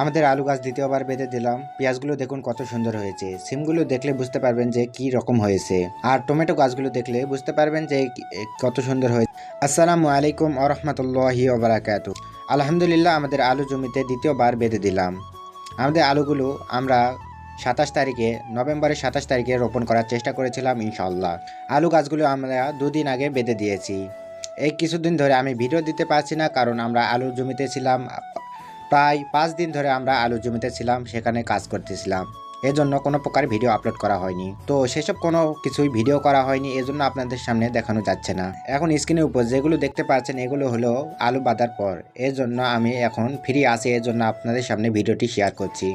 আমাদের আলু গাছ দ্বিতীয়বার বেঁধে দিলাম। পেঁয়াজগুলো দেখুন কত সুন্দর হয়েছে। সিমগুলো দেখলে বুঝতে পারবেন যে কি রকম হয়েছে। আর টমেটো গাছগুলো দেখলে বুঝতে পারবেন যে কত সুন্দর হয়েছে। আসসালামু আলাইকুম আরহামতুল্লাহি ওবরাকাতু আলহামদুলিল্লাহ আমাদের আলু জমিতে দ্বিতীয়বার বেঁধে দিলাম। আমাদের আলুগুলো আমরা সাতাশ তারিখে, নভেম্বরের সাতাশ তারিখে রোপণ করার চেষ্টা করেছিলাম ইনশাল্লাহ আলু গাছগুলো আমরা দুদিন আগে বেঁধে দিয়েছি। এই কিছুদিন ধরে আমি ভিডিও দিতে পারছি না কারণ আমরা আলুর জমিতে ছিলাম প্রায় পাঁচ দিন ধরে আমরা আলুর জমিতে ছিলাম, সেখানে কাজ করতেছিলাম। এজন্য কোনো প্রকার ভিডিও আপলোড করা হয়নি। তো সেসব কোনো কিছুই ভিডিও করা হয়নি, এজন্য আপনাদের সামনে দেখানো যাচ্ছে না। এখন স্ক্রিনের উপর যেগুলো দেখতে পাচ্ছেন, এগুলো হলো আলু বাঁধার পর। এর জন্য আমি এখন ফ্রি আছি এর জন্য আপনাদের সামনে ভিডিওটি শেয়ার করছি।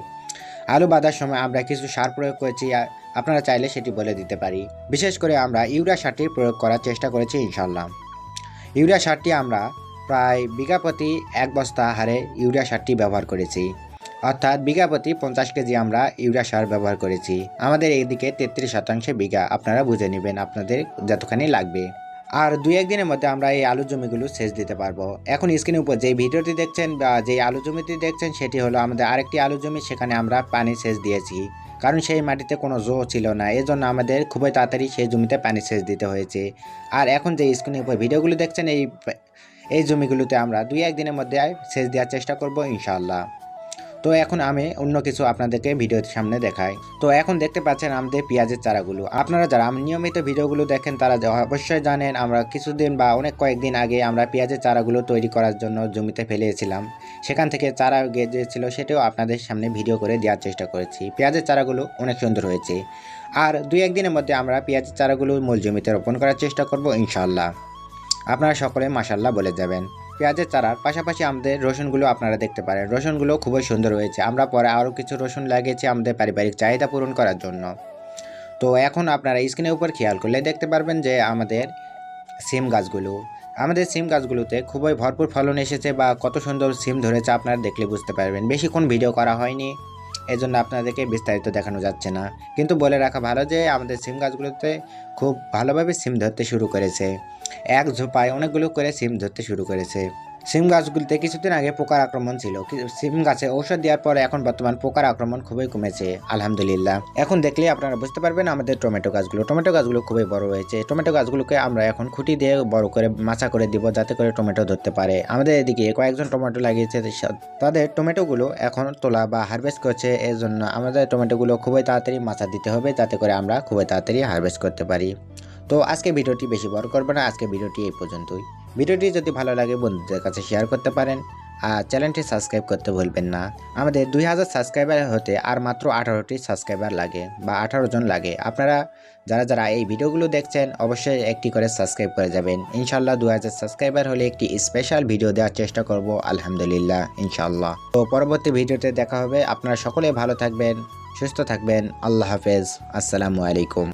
আলু বাঁধার সময় আমরা কিছু সার প্রয়োগ করেছি আপনারা চাইলে সেটি বলে দিতে পারি। বিশেষ করে আমরা ইউরিয়া সারটি প্রয়োগ করার চেষ্টা করেছি ইনশাল্লাহ ইউরিয়া সারটি আমরা প্রায় বিঘা প্রতি এক বস্তা হারে ইউরিয়া সারটি ব্যবহার করেছি। অর্থাৎ বিঘা প্রতি পঞ্চাশ কেজি আমরা ইউরিয়া সার ব্যবহার করেছি। আমাদের এইদিকে তেত্রিশ শতাংশে বিঘা, আপনারা বুঝে নেবেন আপনাদের যতখানি লাগবে। আর দুই একদিনের মধ্যে আমরা এই আলু জমিগুলো সেচ দিতে পারব। এখন স্ক্রিনের উপর যে ভিডিওটি দেখছেন বা যে আলু জমিটি দেখছেন, সেটি হলো আমাদের আরেকটি আলু জমি, সেখানে আমরা পানি সেচ দিয়েছি। কারণ সেই মাটিতে কোনো জো ছিল না, এজন্য আমাদের খুবই তাড়াতাড়ি সেই জমিতে পানি সেচ দিতে হয়েছে। আর এখন যে স্ক্রিনের উপর ভিডিওগুলো দেখছেন, এই এই জমিগুলোতে আমরা দুই একদিনের মধ্যে সেচ দেওয়ার চেষ্টা করব, ইনশাআল্লাহ। তো এখন আমি অন্য কিছু আপনাদেরকে ভিডিওর সামনে দেখাই। তো এখন দেখতে পাচ্ছেন আমাদের পেঁয়াজের চারাগুলো। আপনারা যারা নিয়মিত ভিডিওগুলো দেখেন, তারা অবশ্যই জানেন আমরা কিছুদিন বা অনেক কয়েকদিন আগে আমরা পেঁয়াজের চারাগুলো তৈরি করার জন্য জমিতে ফেলেছিলাম। সেখান থেকে চারা গেছিল সেটাও আপনাদের সামনে ভিডিও করে দেওয়ার চেষ্টা করেছি। পেঁয়াজের চারাগুলো অনেক সুন্দর হয়েছে। আর দুই একদিনের মধ্যে আমরা পেঁয়াজের চারাগুলো মূল জমিতে রোপণ করার চেষ্টা করব, ইনশাআল্লাহ। আপনারা সকলে মাসাল্লাহ বলে যাবেন। পেঁয়াজের চারার পাশাপাশি আমাদের রসুনগুলো আপনারা দেখতে পারেন। রসুনগুলো খুবই সুন্দর হয়েছে। আমরা পরে আরও কিছু রসুন লাগিয়েছি আমাদের পারিবারিক চাহিদা পূরণ করার জন্য। তো এখন আপনারা স্ক্রিনের উপর খেয়াল করলে দেখতে পারবেন যে আমাদের সিম গাছগুলো। আমাদের সিম গাছগুলোতে খুবই ভরপুর ফলন এসেছে বা কত সুন্দর সিম ধরেছে আপনারা দেখলে বুঝতে পারবেন। বেশিক্ষণ ভিডিও করা হয়নি। এজন্য আপনাদেরকে বিস্তারিত দেখানো যাচ্ছে না। কিন্তু বলে রাখা ভালো যে, আমাদের সিম গাছগুলোতে খুব ভালোভাবে সিম ধরতে শুরু করেছে। এক ঝোপায় অনেকগুলো করে সিম ধরতে শুরু করেছে। সিম গাছগুলিতে কিছুদিন আগে পোকার আক্রমণ ছিল। সিম গাছে ঔষধ দেওয়ার পরে এখন বর্তমান পোকার আক্রমণ খুবই কমেছে, আলহামদুলিল্লাহ। এখন দেখলে আপনারা বুঝতে পারবেন আমাদের টমেটো গাছগুলো টমেটো গাছগুলো খুবই বড় হয়েছে। টমেটো গাছগুলোকে আমরা এখন খুঁটি দিয়ে বড় করে, মাছা করে দিব যাতে করে টমেটো ধরতে পারে। আমাদের এদিকে কয়েকজন টমেটো লাগিয়েছে তাদের টমেটোগুলো এখন তোলা বা হারভেস্ট করছে। এর জন্য আমাদের টমেটোগুলো খুবই তাড়াতাড়ি মাছা দিতে হবে যাতে করে আমরা খুবই তাড়াতাড়ি হারভেস্ট করতে পারি। তো আজকে ভিডিওটি বেশি বড় করব না, আজকে ভিডিওটি এই পর্যন্তই। ভিডিওটি যদি ভালো লাগে, বন্ধুদের কাছে শেয়ার করতে পারেন। আর চ্যানেলটি সাবস্ক্রাইব করতে ভুলবেন না। আমাদের দুই হাজার সাবস্ক্রাইবার হতে আর মাত্র আঠারোটি সাবস্ক্রাইবার লাগে বা আঠারো জন লাগে। আপনারা যারা যারা এই ভিডিওগুলো দেখছেন, অবশ্যই একটি করে সাবস্ক্রাইব করে যাবেন। ইনশাল্লাহ দু হাজার সাবস্ক্রাইবার হলে একটি স্পেশাল ভিডিও দেওয়ার চেষ্টা করব, আলহামদুলিল্লাহ ইনশাল্লাহ তো পরবর্তী ভিডিওতে দেখা হবে। আপনারা সকলে ভালো থাকবেন, সুস্থ থাকবেন। আল্লাহ হাফেজ। আসসালামু আলাইকুম।